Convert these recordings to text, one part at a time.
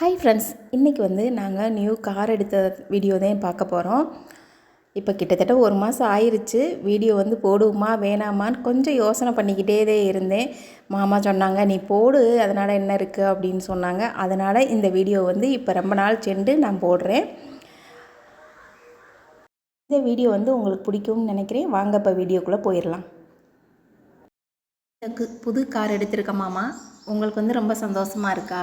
Hi friends இன்றைக்கி வந்து நாங்கள் நியூ கார் எடுத்த வீடியோ தான் பார்க்க போகிறோம் இப்போ கிட்டத்தட்ட ஒரு மாதம் ஆயிடுச்சு வீடியோ வந்து போடுவோமா வேணாமான்னு கொஞ்சம் யோசனை பண்ணிக்கிட்டே தான் இருந்தேன். மாமா சொன்னாங்க நீ போடு அதனால் என்ன இருக்குது அப்படின்னு சொன்னாங்க. அதனால் இந்த வீடியோ வந்து இப்போ ரொம்ப நாள் சென்று நான் போடுறேன். இந்த வீடியோ வந்து உங்களுக்கு பிடிக்கும்னு நினைக்கிறேன். வாங்க இப்போ வீடியோக்குள்ளே போயிடலாம். எனக்கு புது கார் எடுத்திருக்க மாமா. உங்களுக்கு வந்து ரொம்ப சந்தோஷமாக இருக்கா?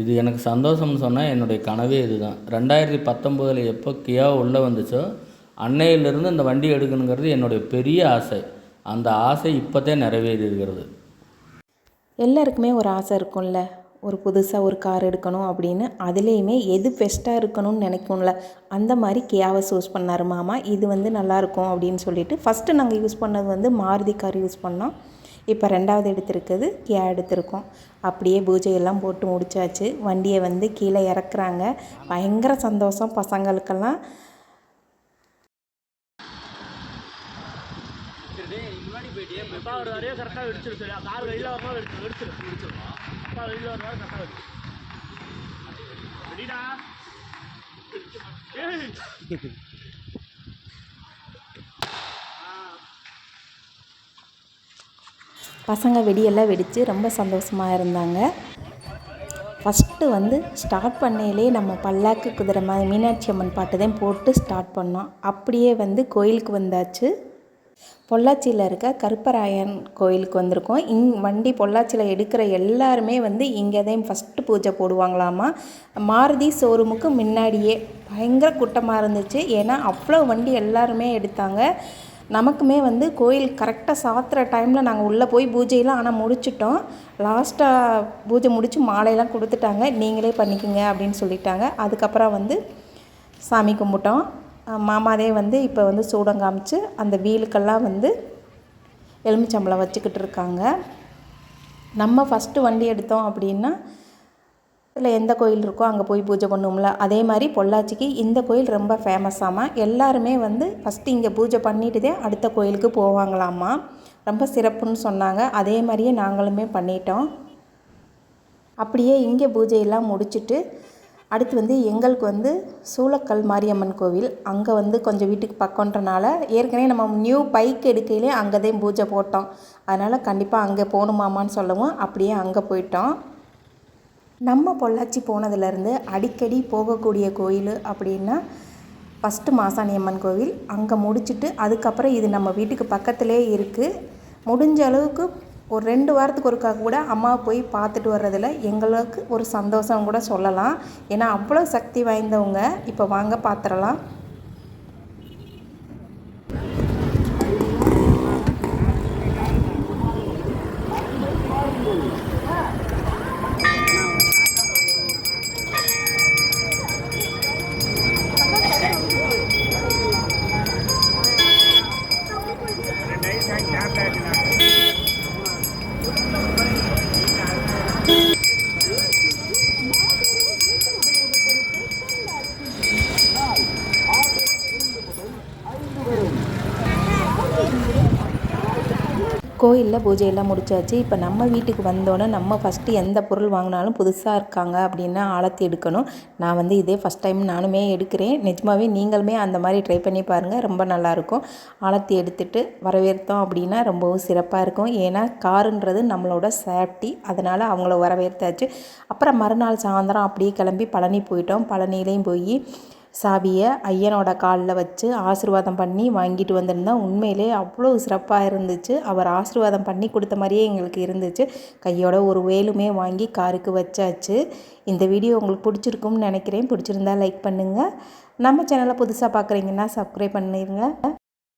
இது எனக்கு சந்தோஷம்னு சொன்னால் என்னுடைய கனவே இதுதான். ரெண்டாயிரத்தி பத்தொம்போதில் எப்போ கியா உள்ளே வந்துச்சோ அன்னையிலிருந்து இந்த வண்டி எடுக்கணுங்கிறது என்னுடைய பெரிய ஆசை. அந்த ஆசை இப்போதே நிறைவேறி இருக்கிறது எல்லாருக்குமே ஒரு ஆசை இருக்கும்ல. ஒரு புதுசாக ஒரு கார் எடுக்கணும் அப்படின்னு. அதுலேயுமே எது பெஸ்ட்டாக இருக்கணும்னு நினைக்கும்ல. அந்த மாதிரி கியாவை சூஸ் பண்ணார் மாமா இது வந்து நல்லாயிருக்கும் அப்படின்னு சொல்லிட்டு ஃபஸ்ட்டு நாங்கள் யூஸ் பண்ணது வந்து மாருதி கார் யூஸ் பண்ணோம். இப்போ ரெண்டாவது எடுத்திருக்கிறது கியா எடுத்திருக்கோம். அப்படியே பூஜையெல்லாம் போட்டு முடிச்சாச்சு. வண்டியை வந்து கீழே இறக்குறாங்க. பயங்கர சந்தோஷம் பசங்களுக்கெல்லாம். அப்பா ஒரு வரையோ கரெக்டாக வெடிச்சிரு கார் வெளியில் வரணும் வெடிச்சு வெடிச்சிரு அப்பா வெளியில் வரணும் கரெக்டாக வெடிச்சு ரெடிடா ஏய். பசங்க வெடியெல்லாம் வெடித்து ரொம்ப சந்தோஷமாக இருந்தாங்க. ஃபஸ்ட்டு வந்து ஸ்டார்ட் பண்ணையிலே நம்ம பல்லாக்கு குதிரை மாதிரி மீனாட்சி அம்மன் பாட்டு தான் போட்டு ஸ்டார்ட் பண்ணோம். அப்படியே வந்து கோயிலுக்கு வந்தாச்சு. பொள்ளாச்சியில் இருக்க கருப்பராயன் கோயிலுக்கு வந்திருக்கோம். இங் வண்டி பொள்ளாச்சியில் எடுக்கிற எல்லாருமே வந்து இங்கே தான் ஃபஸ்ட்டு பூஜை போடுவாங்களாமா. மாருதி ஷோரூமுக்கு முன்னாடியே பயங்கர கூட்டமாக இருந்துச்சு. ஏன்னா அவ்வளோ வண்டி எல்லாருமே எடுத்தாங்க. நமக்குமே வந்து கோயில் கரெக்டாக சாத்துற டைமில் நாங்கள் உள்ளே போய் பூஜையெல்லாம் ஆனால் முடிச்சிட்டோம். லாஸ்ட்டாக பூஜை முடித்து மாலையெல்லாம் கொடுத்துட்டாங்க. நீங்களே பண்ணிக்கோங்க அப்படின்னு சொல்லிட்டாங்க. அதுக்கப்புறம் வந்து சாமி கும்பிட்டோம். மாமாதே வந்து இப்போ வந்து சூடம் காமிச்சு அந்த வீலுக்கெல்லாம் வந்து எலுமிச்சம்பளம் வச்சுக்கிட்டு இருக்காங்க. நம்ம ஃபஸ்ட்டு வண்டி எடுத்தோம் அப்படின்னா இதில் எந்த கோயில் இருக்கோ அங்கே போய் பூஜை பண்ணுவோம்ல அதே மாதிரி பொள்ளாச்சிக்கு இந்த கோயில் ரொம்ப ஃபேமஸாமா எல்லாருமே வந்து ஃபஸ்ட்டு இங்கே பூஜை பண்ணிட்டு தான் அடுத்த கோயிலுக்கு போவாங்களாம்மா ரொம்ப சிறப்புன்னு சொன்னாங்க. அதே மாதிரியே நாங்களுமே பண்ணிட்டோம். அப்படியே இங்கே பூஜையெல்லாம் முடிச்சுட்டு அடுத்து வந்து எங்களுக்கு வந்து சூளக்கல் மாரியம்மன் கோவில். அங்கே வந்து கொஞ்சம் வீட்டுக்கு பக்கன்றனால ஏற்கனவே நம்ம நியூ பைக் எடுக்கையிலே அங்கே தான் பூஜை போட்டோம். அதனால் கண்டிப்பாக அங்கே போகணுமாமான்னு சொல்லவும். அப்படியே அங்கே போயிட்டோம். நம்ம பொள்ளாச்சி போனதுலேருந்து அடிக்கடி போகக்கூடிய கோயில் அப்படின்னா ஃபஸ்ட்டு மாசாணி அம்மன் கோவில். அங்கே முடிச்சுட்டு அதுக்கப்புறம் இது நம்ம வீட்டுக்கு பக்கத்திலே இருக்குது முடிஞ்ச அளவுக்கு ஒரு ரெண்டு வாரத்துக்கு ஒருக்கா கூட அம்மாவை போய் பார்த்துட்டு வர்றதில் எங்களுக்கு ஒரு சந்தோஷம் கூட சொல்லலாம். ஏன்னா அவ்வளோ சக்தி வாய்ந்தவங்க. இப்போ வாங்க பார்த்துடலாம் கோயிலில் பூஜையெல்லாம் முடிச்சாச்சு. இப்போ நம்ம வீட்டுக்கு வந்தோன்னே நம்ம ஃபஸ்ட்டு எந்த பொருள் வாங்கினாலும் புதுசாக இருக்காங்க அப்படின்னா ஆழத்தி எடுக்கணும். நான் வந்து இதே ஃபஸ்ட் டைம் நானுமே எடுக்கிறேன். நிஜமாகவே நீங்களுமே அந்த மாதிரி ட்ரை பண்ணி பாருங்கள் ரொம்ப நல்லாயிருக்கும் ஆழத்தி எடுத்துகிட்டு வரவேற்றோம் அப்படின்னா ரொம்பவும் சிறப்பாக இருக்கும். ஏன்னா காருன்றது நம்மளோட சேஃப்டி அதனால் அவங்கள வரவேற்றாச்சு அப்புறம் மறுநாள் சாயந்தரம் அப்படியே கிளம்பி பழனி போயிட்டோம். பழனிலையும் போய் சாவியை ஐயனோட காலில் வச்சு ஆசீர்வாதம் பண்ணி வாங்கிட்டு வந்திருந்தோம் உண்மையிலே அவ்வளோ சிறப்பாக இருந்துச்சு. அவர் ஆசீர்வாதம் பண்ணி கொடுத்த மாதிரியே எங்களுக்கு இருந்துச்சு. கையோட ஒரு வேலுமே வாங்கி காருக்கு வச்சாச்சு. இந்த வீடியோ உங்களுக்கு பிடிச்சிருக்கும்னு நினைக்கிறேன். பிடிச்சிருந்தா லைக் பண்ணுங்கள் நம்ம சேனலை புதுசாக பார்க்குறீங்கன்னா சப்ஸ்கிரைப் பண்ணிடுங்க